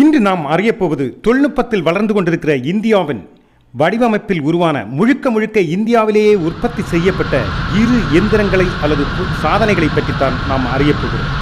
இன்று நாம் அறியப்போவது தொழில்நுட்பத்தில் வளர்ந்து கொண்டிருக்கிற இந்தியாவின் வடிவமைப்பில் உருவான முழுக்க முழுக்க இந்தியாவிலேயே உற்பத்தி செய்யப்பட்ட இரு எந்திரங்களை அல்லது சாதனைகளை பற்றித்தான் நாம் அறியப்போகிறோம்.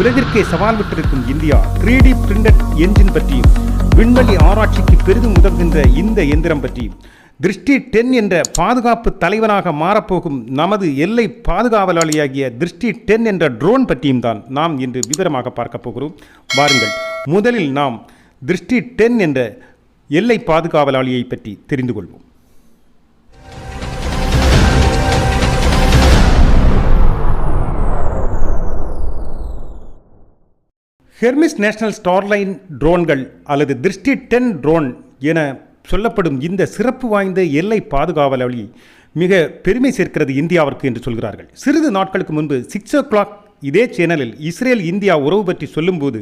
உலகிற்கே சவால் விட்டிருக்கும் India three D printed engine பற்றியும் விண்வெளி ஆராய்ச்சிக்கு பெரிதும் உதவுகின்ற இந்த எந்திரம் பற்றியும் திருஷ்டி டென் என்ற பாதுகாப்பு தலைவனாக மாறப்போகும் நமது எல்லை பாதுகாவலாளியாகிய திருஷ்டி டென் என்ற ட்ரோன் பற்றியும் தான் நாம் இன்று விவரமாக பார்க்க போகிறோம். வாருங்கள் முதலில் நாம் திருஷ்டி டென் என்ற எல்லை பாதுகாவலாளியை பற்றி தெரிந்து கொள்வோம். ஹெர்மிஸ் நேஷனல் ஸ்டார்லைன் ட்ரோன்கள் அல்லது திருஷ்டி டென் ட்ரோன் என சொல்லப்படும் இந்த சிறப்பு வாய்ந்த எல்லை பாதுகாவலாளி மிக பெருமை சேர்க்கிறது இந்தியாவிற்கு என்று சொல்கிறார்கள். சிறிது நாட்களுக்கு முன்பு சிக்ஸ் ஓ கிளாக் இதே சேனலில் இஸ்ரேல் இந்தியா உறவு பற்றி சொல்லும்போது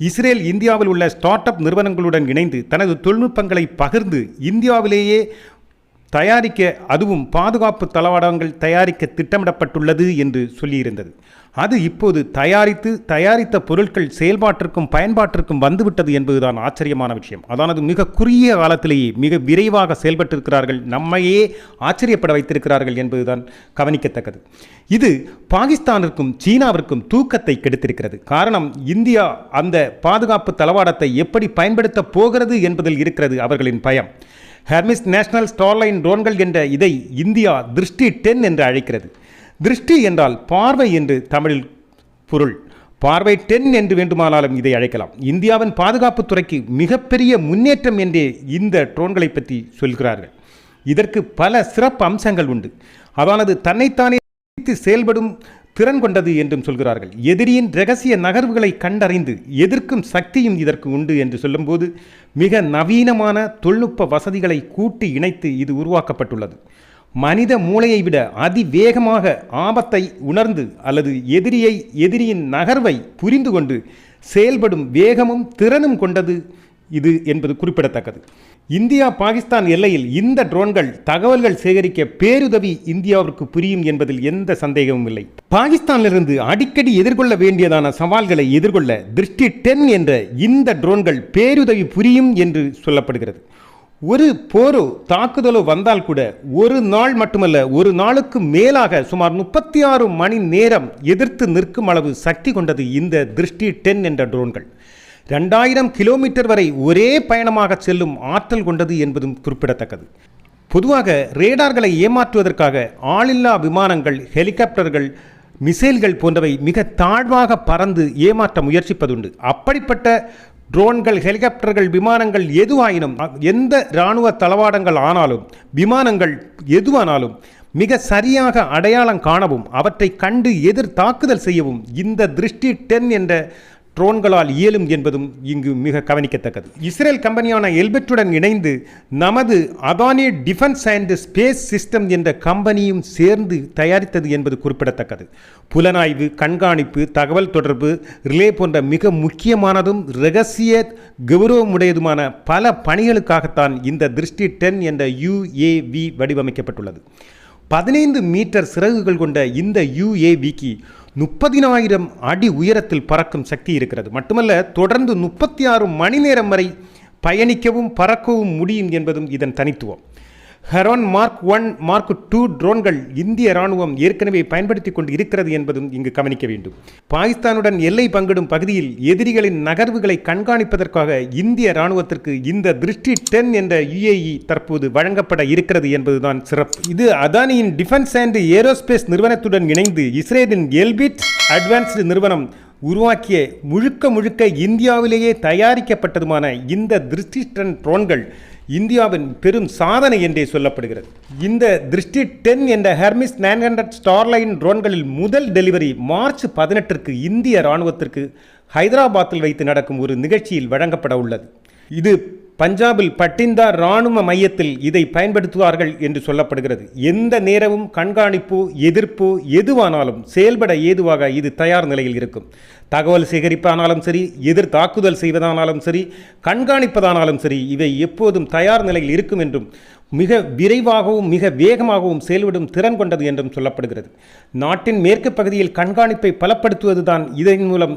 இஸ்ரேல் இந்தியாவில் உள்ள ஸ்டார்ட் அப் நிறுவனங்களுடன் இணைந்து தனது தொழில்நுட்பங்களை பகிர்ந்து இந்தியாவிலேயே தயாரிக்க அதுவும் பாதுகாப்பு தளவாடங்கள் தயாரிக்க திட்டமிடப்பட்டுள்ளது என்று சொல்லியிருந்தது. அது இப்போது தயாரித்து தயாரித்த பொருட்கள் செயல்பாட்டிற்கும் பயன்பாட்டிற்கும் வந்துவிட்டது என்பதுதான் ஆச்சரியமான விஷயம். அதானது மிக குறுகிய காலத்திலேயே மிக விரைவாக செயல்பட்டிருக்கிறார்கள். நம்மையே ஆச்சரியப்பட வைத்திருக்கிறார்கள் என்பதுதான் கவனிக்கத்தக்கது. இது பாகிஸ்தானிற்கும் சீனாவிற்கும் தூக்கத்தை கெடுத்திருக்கிறது. காரணம் இந்தியா அந்த பாதுகாப்பு தளவாடத்தை எப்படி பயன்படுத்தப் போகிறது என்பதில் இருக்கிறது அவர்களின் பயம். ஹெர்மிஸ் நேஷனல் ஸ்டார்லைன் ட்ரோன்கள் என்ற இதை இந்தியா திருஷ்டி டென் என்று அழைக்கிறது. திருஷ்டி என்றால் பார்வை என்று தமிழில் பொருள். பார்வை டென் என்று வேண்டுமானாலும் இதை அழைக்கலாம். இந்தியாவின் பாதுகாப்பு துறைக்கு மிகப்பெரிய முன்னேற்றம் என்றே இந்த ட்ரோன்களை பற்றி சொல்கிறார்கள். இதற்கு பல சிறப்பு அம்சங்கள் உண்டு. அதானது தன்னைத்தானே செயல்படும் திறன் கொண்டது என்றும் சொல்கிறார்கள். எதிரியின் ரகசிய நகர்வுகளை கண்டறிந்து எதிர்க்கும் சக்தியும் இதற்கு உண்டு என்று சொல்லும்போது மிக நவீனமான தொழில்நுட்ப வசதிகளை கூட்டி இணைத்து இது உருவாக்கப்பட்டுள்ளது. மனித மூளையை விட அதிவேகமாக ஆபத்தை உணர்ந்து அல்லது எதிரியை எதிரியின் நகர்வை புரிந்து கொண்டு செயல்படும் வேகமும் திறனும் கொண்டது இது என்பது குறிப்பிடத்தக்கது. இந்தியா பாகிஸ்தான் எல்லையில் இந்த ட்ரோன்கள் தகவல்கள் சேகரிக்க பேருதவி இந்தியாவிற்கு புரியும் என்பதில் எந்த சந்தேகமும் இல்லை. பாகிஸ்தானிலிருந்து அடிக்கடி எதிர்கொள்ள வேண்டியதான சவால்களை எதிர்கொள்ள திருஷ்டி டென் என்ற இந்த ட்ரோன்கள் பேருதவி புரியும் என்று சொல்லப்படுகிறது. ஒரு போரோ தாக்குதலோ வந்தால் கூட ஒரு நாள் மட்டுமல்ல ஒரு நாளுக்கு மேலாக சுமார் முப்பத்தி ஆறு மணி நேரம் எதிர்த்து நிற்கும் அளவு சக்தி கொண்டது இந்த திருஷ்டி டென் என்ற ட்ரோன்கள். ரெண்டாயிரம் கிலோமீட்டர் வரை ஒரே பயணமாக செல்லும் ஆற்றல் கொண்டது என்பதும் குறிப்பிடத்தக்கது. பொதுவாக ரேடார்களை ஏமாற்றுவதற்காக ஆளில்லா விமானங்கள் ஹெலிகாப்டர்கள் மிசைல்கள் போன்றவை மிக தாழ்வாக பறந்து ஏமாற்ற முயற்சிப்பதுண்டு. அப்படிப்பட்ட ட்ரோன்கள் ஹெலிகாப்டர்கள் விமானங்கள் எதுவாயினும் எந்த இராணுவ தளவாடங்கள் ஆனாலும் விமானங்கள் எதுவானாலும் மிக சரியாக அடையாளம் காணவும் அவற்றை கண்டு எதிர் தாக்குதல் செய்யவும் இந்த திருஷ்டி டென் என்ற ட்ரோன்களால் இயலும் என்பதும் இங்கு மிக கவனிக்கத்தக்கது. இஸ்ரேல் கம்பெனியான எல்பெட்டுடன் இணைந்து நமது Adani defence and space system என்ற கம்பெனியும் சேர்ந்து தயாரித்தது என்பது குறிப்பிடத்தக்கது. புலனாய்வு கண்காணிப்பு தகவல் தொடர்பு ரிலே போன்ற மிக முக்கியமானதும் ரகசிய கௌரவமுடையதுமான பல பணிகளுக்காகத்தான் இந்த திருஷ்டி டென் என்ற யுஏவி வடிவமைக்கப்பட்டுள்ளது. பதினைந்து மீட்டர் சிறகுகள் கொண்ட இந்த யுஏவிக்கு முப்பதினாயிரம் அடி உயரத்தில் பறக்கும் சக்தி இருக்கிறது. மட்டுமல்ல தொடர்ந்து முப்பத்தி ஆறு மணி நேரம் வரை பயணிக்கவும் பறக்கவும் முடியும் என்பதும் இதன் தனித்துவம். Heron Mark one Mark two ட்ரோன்கள் இந்திய ராணுவம் ஏற்கனவே பயன்படுத்தி கொண்டு இருக்கிறது என்பதும் இங்கு கவனிக்க வேண்டும். பாகிஸ்தானுடன் எல்லை பங்கிடும் பகுதியில் எதிரிகளின் நகர்வுகளை கண்காணிப்பதற்காக இந்திய ராணுவத்திற்கு இந்த திருஷ்டி டென் என்ற யுஏஇ தற்போது வழங்கப்பட இருக்கிறது என்பதுதான் சிறப்பு. இது அதானியின் டிஃபென்ஸ் அண்ட் ஏரோஸ்பேஸ் நிறுவனத்துடன் இணைந்து இஸ்ரேலின் எல்பிட் அட்வான்ஸ்டு நிறுவனம் உருவாக்கிய முழுக்க முழுக்க இந்தியாவிலேயே தயாரிக்கப்பட்டதுமான இந்த திருஷ்டி டென் ட்ரோன்கள் இந்தியாவின் பெரும் சாதனை என்றே சொல்லப்படுகிறது. இந்த திருஷ்டி டென் என்ற ஹெர்மிஸ் நைன் ஹண்ட்ரட் ஸ்டார்லைன் ட்ரோன்களில் முதல் டெலிவரி மார்ச் பதினெட்டிற்கு இந்திய இராணுவத்திற்கு ஹைதராபாத்தில் வைத்து நடக்கும் ஒரு நிகழ்ச்சியில் வழங்கப்பட உள்ளது. இது பஞ்சாபில் பட்டிந்தா இராணுவ மையத்தில் இதை பயன்படுத்துவார்கள் என்று சொல்லப்படுகிறது. எந்த நேரமும் கண்காணிப்பு எதிர்ப்பு எதுவானாலும் செயல்பட ஏதுவாக இது தயார் நிலையில் இருக்கும். தகவல் சேகரிப்பானாலும் சரி எதிர் தாக்குதல் செய்வதானாலும் சரி கண்காணிப்பதானாலும் சரி இவை எப்போதும் தயார் நிலையில் இருக்கும் என்றும் மிக விரைவாகவும் மிக வேகமாகவும் செயல்படும் திறன் கொண்டது என்றும் சொல்லப்படுகிறது. நாட்டின் மேற்கு பகுதியில் கண்காணிப்பை பலப்படுத்துவதுதான் இதன் மூலம்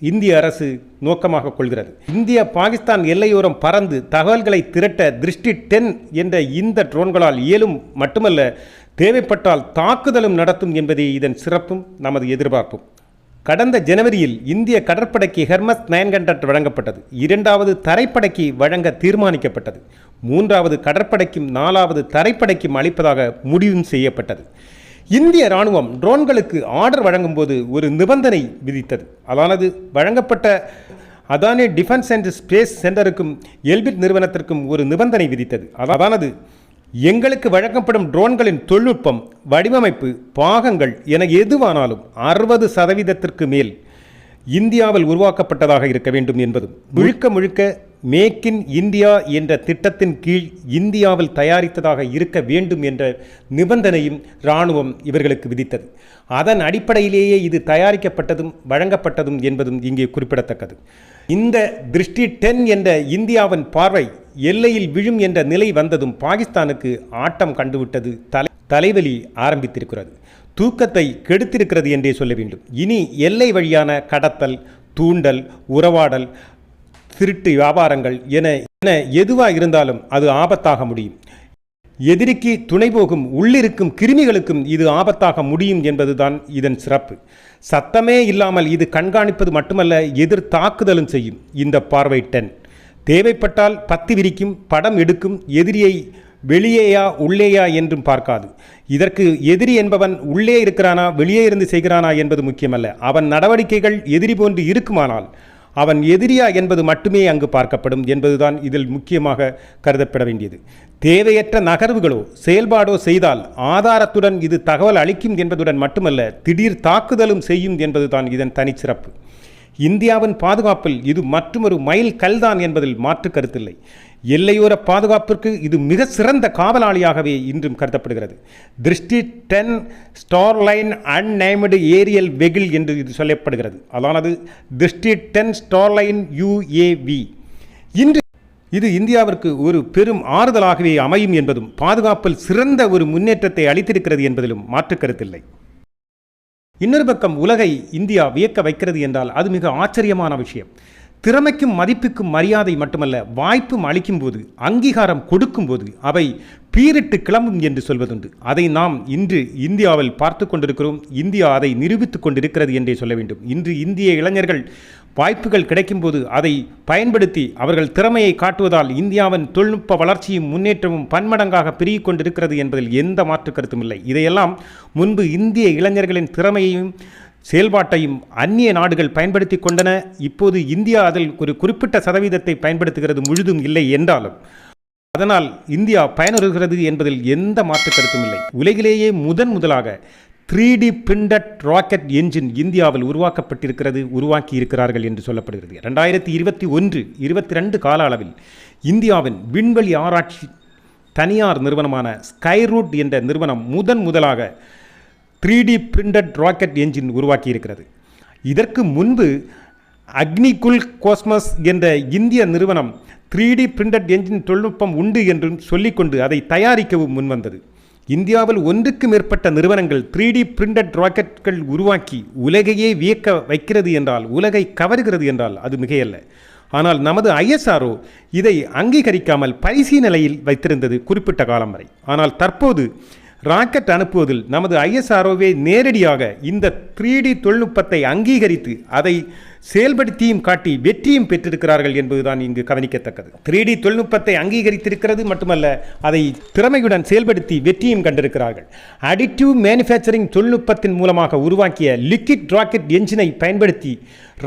இந்திய அரசு நோக்கமாக கொள்கிறது. இந்திய பாகிஸ்தான் எல்லையோரம் பறந்து தகவல்களை திரட்ட திருஷ்டி டென் என்ற இந்த ட்ரோன்களால் இயலும் மட்டுமல்ல தேவைப்பட்டால் தாக்குதலும் நடத்தும் என்பதே இதன் சிறப்பும் நமது எதிர்பார்ப்பும். கடந்த ஜனவரியில் இந்திய கடற்படைக்கு ஹெர்மஸ் நயன் ஹண்ட்ரட் வழங்கப்பட்டது. இரண்டாவது தரைப்படைக்கு வழங்க தீர்மானிக்கப்பட்டது. மூன்றாவது கடற்படைக்கும் நாலாவது தரைப்படைக்கும் அளிப்பதாக முடிவும் செய்யப்பட்டது. இந்திய ராணுவம் ட்ரோன்களுக்கு ஆர்டர் வழங்கும்போது ஒரு நிபந்தனை விதித்தது. அதானது? வழங்கப்பட்ட அதானி டிஃபென்ஸ் அண்ட் ஸ்பேஸ் சென்டருக்கும் எல்பிட் நிறுவனத்திற்கும் ஒரு நிபந்தனை விதித்தது. அதானது? எங்களுக்கு வழங்கப்படும் ட்ரோன்களின் தொழில்நுட்பம் வடிவமைப்பு பாகங்கள் என எதுவானாலும் அறுபது சதவீதத்திற்கு மேல் இந்தியாவில் உருவாக்கப்பட்டதாக இருக்க வேண்டும் என்பதும் முழுக்க முழுக்க மேக் இன் இந்தியா என்ற திட்டத்தின் கீழ் இந்தியாவில் தயாரித்ததாக இருக்க வேண்டும் என்ற நிபந்தனையும் இராணுவம் இவர்களுக்கு விதித்தது. அதன் அடிப்படையிலேயே இது தயாரிக்கப்பட்டதும் வழங்கப்பட்டதும் என்பதும் இங்கே குறிப்பிடத்தக்கது. இந்த திருஷ்டி டென் என்ற இந்தியாவின் பார்வை எல்லையில் விழும் என்ற நிலை வந்ததும் பாகிஸ்தானுக்கு ஆட்டம் கண்டுவிட்டது தலை தலைவலி ஆரம்பித்திருக்கிறது. தூக்கத்தை கெடுத்திருக்கிறது என்றே சொல்ல வேண்டும். இனி எல்லை வழியான கடத்தல் தூண்டல் உறவாடல் திருட்டு வியாபாரங்கள் என என எதுவாக இருந்தாலும் அது ஆபத்தாக முடியும். எதிரிக்கு துணை போகும் உள்ளிருக்கும் கிருமிகளுக்கும் இது ஆபத்தாக முடியும் என்பதுதான் இதன் சிறப்பு. சத்தமே இல்லாமல் இது கண்காணிப்பது மட்டுமல்ல எதிர் தாக்குதலும் செய்யும் இந்த பார்வை டென். தேவைப்பட்டால் பத்தி விரிக்கும் படம் எடுக்கும் எதிரியை வெளியேயா உள்ளேயா என்றும் பார்க்காது. இதற்கு எதிரி என்பவன் உள்ளே இருக்கிறானா வெளியே இருந்து செய்கிறானா என்பது முக்கியமல்ல. அவன் நடவடிக்கைகள் எதிரி போன்று இருக்குமானால் அவன் எதிரியா என்பது மட்டுமே அங்கு பார்க்கப்படும் என்பதுதான் இதில் முக்கியமாக கருதப்பட வேண்டியது. தேவையற்ற நகர்வுகளோ செயல்பாடோ செய்தால் ஆதாரத்துடன் இது தகவல் அளிக்கும் என்பதுடன் மட்டுமல்ல திடீர் தாக்குதலும் செய்யும் என்பதுதான் இதன் தனிச்சிறப்பு. இந்தியாவின் பாதுகாப்பில் இது மற்றொரு மைல் கல்தான் என்பதில் மாற்று கருத்தில்லை. எல்லையோர பாதுகாப்பிற்கு இது மிக சிறந்த காவலாளியாகவே இன்றும் கருதப்படுகிறது. Drishti ten Starliner unmanned aerial vehicle என்று இது சொல்லப்படுகிறது. அதானது திருஷ்டி டென் ஸ்டார்லைன் யுஏவி இன்று இது இந்தியாவிற்கு ஒரு பெரும் ஆறுதலாகவே அமையும் என்பதும் பாதுகாப்பில் சிறந்த ஒரு முன்னேற்றத்தை அளித்திருக்கிறது என்பதிலும் மாற்று கருத்தில்லை. இன்னொரு பக்கம் உலகை இந்தியா வியக்க வைக்கிறது என்றால் அது மிக ஆச்சரியமான விஷயம். திறமைக்கும் மதிப்புக்கும் மரியாதை மட்டுமல்ல வாய்ப்பும் அளிக்கும் போது அங்கீகாரம் கொடுக்கும்போது அவை பீரிட்டு கிளம்பும் என்று சொல்வதுண்டு. அதை நாம் இன்று இந்தியாவில் பார்த்து கொண்டிருக்கிறோம். இந்தியா அதை நிரூபித்துக் கொண்டிருக்கிறது என்றே சொல்ல வேண்டும். இன்று இந்திய இளைஞர்கள் வாய்ப்புகள் கிடைக்கும்போது அதை பயன்படுத்தி அவர்கள் திறமையை காட்டுவதால் இந்தியாவின் தொழில்நுட்ப வளர்ச்சியும் முன்னேற்றமும் பன்மடங்காக பெருகிக் கொண்டிருக்கிறது என்பதில் எந்த மாற்று கருத்தும் இல்லை. இதையெல்லாம் முன்பு இந்திய இளைஞர்களின் திறமையையும் செயல்பாட்டையும் அந்நிய நாடுகள் பயன்படுத்தி கொண்டன. இப்போது இந்தியா அதில் ஒரு குறிப்பிட்ட சதவீதத்தை பயன்படுத்துகிறது முழுதும் இல்லை என்றாலும் அதனால் இந்தியா பயனுறுகிறது என்பதில் எந்த மாற்று கருத்தும் இல்லை. உலகிலேயே முதன் முதலாக three D printed rocket engine இந்தியாவில் உருவாக்கப்பட்டிருக்கிறது உருவாக்கி இருக்கிறார்கள் என்று சொல்லப்படுகிறது. ரெண்டாயிரத்தி இருபத்தி ஒன்று இருபத்தி ரெண்டு கால அளவில் இந்தியாவின் விண்வெளி ஆராய்ச்சி தனியார் நிறுவனமான ஸ்கைரூட் என்ற நிறுவனம் முதன் முதலாக three D printed rocket engine உருவாக்கியிருக்கிறது. இதற்கு முன்பு அக்னிகுல் கோஸ்மஸ் என்ற இந்திய நிறுவனம் த்ரீ டி பிரிண்டட் என்ஜின் தொழில்நுட்பம் உண்டு என்றும் சொல்லிக்கொண்டு அதை தயாரிக்கவும் முன்வந்தது. இந்தியாவில் ஒன்றுக்கு மேற்பட்ட நிறுவனங்கள் த்ரீ டி பிரிண்டட் ராக்கெட்கள் உருவாக்கி உலகையே வியக்க வைக்கிறது என்றால் உலகை கவருகிறது என்றால் அது மிகையல்ல. ஆனால் நமது ஐஎஸ்ஆர்ஓ இதை அங்கீகரிக்காமல் பரிசீலனையில் வைத்திருந்தது குறிப்பிட்ட காலம் வரை. ஆனால் தற்போது ராக்கெட் அனுப்புவதில் நமது ஐஎஸ்ஆர்ஓவே நேரடியாக இந்த த்ரீ டி தொழில்நுட்பத்தை அங்கீகரித்து அதை செயல்படுத்தியும் காட்டி வெற்றியும் பெற்றிருக்கிறார்கள் என்பதுதான் இங்கு கவனிக்கத்தக்கது. த்ரீ டி தொழில்நுட்பத்தை அங்கீகரித்திருக்கிறது மட்டுமல்ல அதை திறமையுடன் செயல்படுத்தி வெற்றியும் கண்டிருக்கிறார்கள். அடிட்டிவ் மேனுஃபேக்சரிங் தொழில்நுட்பத்தின் மூலமாக உருவாக்கிய லிக்விட் ராக்கெட் என்ஜினை பயன்படுத்தி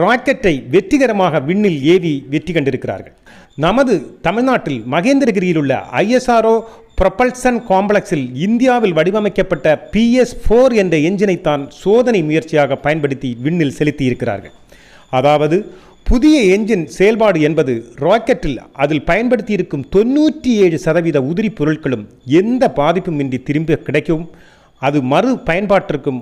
ராக்கெட்டை வெற்றிகரமாக விண்ணில் ஏவி வெற்றி கண்டிருக்கிறார்கள். நமது தமிழ்நாட்டில் மகேந்திரகிரியில் உள்ள ஐஎஸ்ஆர்ஓ ப்ரொபல்சன் காம்ப்ளெக்ஸில் இந்தியாவில் வடிவமைக்கப்பட்ட பிஎஸ் ஃபோர் என்ற என்ஜினைத்தான் சோதனை முயற்சியாக பயன்படுத்தி விண்ணில் செலுத்தி இருக்கிறார்கள் அதாவது புதிய என்ஜின் செயல்பாடு என்பது ராக்கெட்டில் அதில் பயன்படுத்தியிருக்கும் தொண்ணூற்றி ஏழு சதவீத உதிரி பொருட்களும் எந்த பாதிப்புமின்றி திரும்ப கிடைக்கவும் அது மறு பயன்பாட்டிற்கும்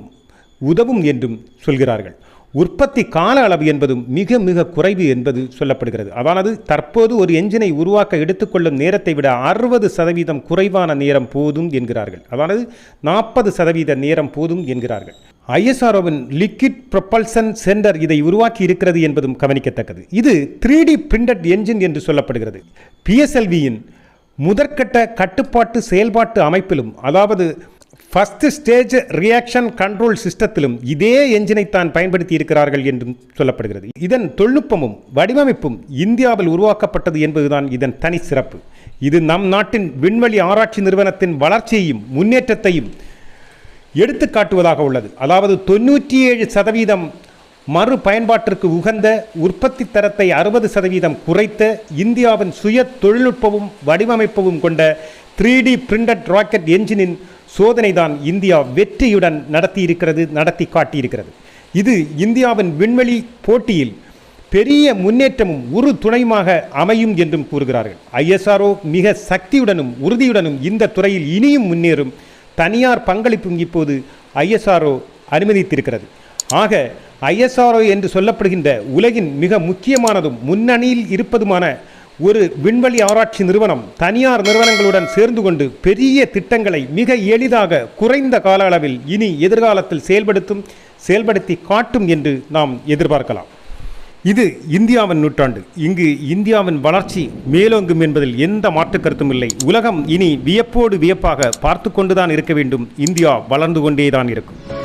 உதவும் என்றும் சொல்கிறார்கள். உற்பத்தி கால அளவு என்பதும் மிக மிக குறைவு என்பது சொல்லப்படுகிறது. அதானது தற்போது ஒரு என்ஜினை உருவாக்க எடுத்துக்கொள்ளும் நேரத்தை விட அறுபது சதவீதம் குறைவான நேரம் போதும் என்கிறார்கள். அதானது நாற்பது சதவீத நேரம் போதும் என்கிறார்கள். ஐஎஸ்ஆர்ஓவின் லிக்விட் ப்ரொபல்சன் சென்டர் இதை உருவாக்கி இருக்கிறது என்பதும் கவனிக்கத்தக்கது. இது த்ரீ டி பிரிண்டட் என்ஜின் என்று சொல்லப்படுகிறது. பிஎஸ்எல்வியின் முதற்கட்ட கட்டுப்பாட்டு செயல்பாட்டு அமைப்பிலும் அதாவது ஃபஸ்ட்டு ஸ்டேஜ் ரியாக்ஷன் கண்ட்ரோல் சிஸ்டத்திலும் இதே என்ஜினை தான் பயன்படுத்தி இருக்கிறார்கள் என்றும் சொல்லப்படுகிறது. இதன் தொழில்நுட்பமும் வடிவமைப்பும் இந்தியாவில் உருவாக்கப்பட்டது என்பதுதான் இதன் தனி சிறப்பு. இது நம் நாட்டின் விண்வெளி ஆராய்ச்சி நிறுவனத்தின் வளர்ச்சியையும் முன்னேற்றத்தையும் எடுத்து காட்டுவதாக உள்ளது. அதாவது தொண்ணூற்றி ஏழு சதவீதம் மறு பயன்பாட்டிற்கு உகந்த உற்பத்தி தரத்தை அறுபது சதவீதம் குறைத்த இந்தியாவின் சுய தொழில்நுட்பமும் வடிவமைப்பவும் கொண்ட த்ரீ டி பிரிண்டட் ராக்கெட் என்ஜினின் சோதனை தான் இந்தியா வெற்றியுடன் நடத்தியிருக்கிறது நடத்தி காட்டியிருக்கிறது. இது இந்தியாவின் விண்வெளி போட்டியில் பெரிய முன்னேற்றமும் ஒரு துணையுமாக அமையும் என்றும் கூறுகிறார்கள். ஐஎஸ்ஆர்ஓ மிக சக்தியுடனும் உறுதியுடனும் இந்த துறையில் இனியும் முன்னேறும் தனியார் பங்களிப்பும் இப்போது ஐஎஸ்ஆர்ஓ அனுமதித்திருக்கிறது. ஆக ஐஎஸ்ஆர்ஓ என்று சொல்லப்படுகின்ற உலகின் மிக முக்கியமானதும் முன்னணியில் இருப்பதுமான ஒரு விண்வெளி ஆராய்ச்சி நிறுவனம் தனியார் நிறுவனங்களுடன் சேர்ந்து கொண்டு பெரிய திட்டங்களை மிக எளிதாக குறைந்த கால அளவில் இனி எதிர்காலத்தில் செயல்படுத்தும் செயல்படுத்தி காட்டும் என்று நாம் எதிர்பார்க்கலாம். இது இந்தியாவின் நூற்றாண்டு. இங்கு இந்தியாவின் வளர்ச்சி மேலோங்கும் என்பதில் எந்த மாற்று கருத்தும் இல்லை. உலகம் இனி வியப்போடு வியப்பாக பார்த்து கொண்டுதான் இருக்க வேண்டும். இந்தியா வளர்ந்து கொண்டேதான் இருக்கும்.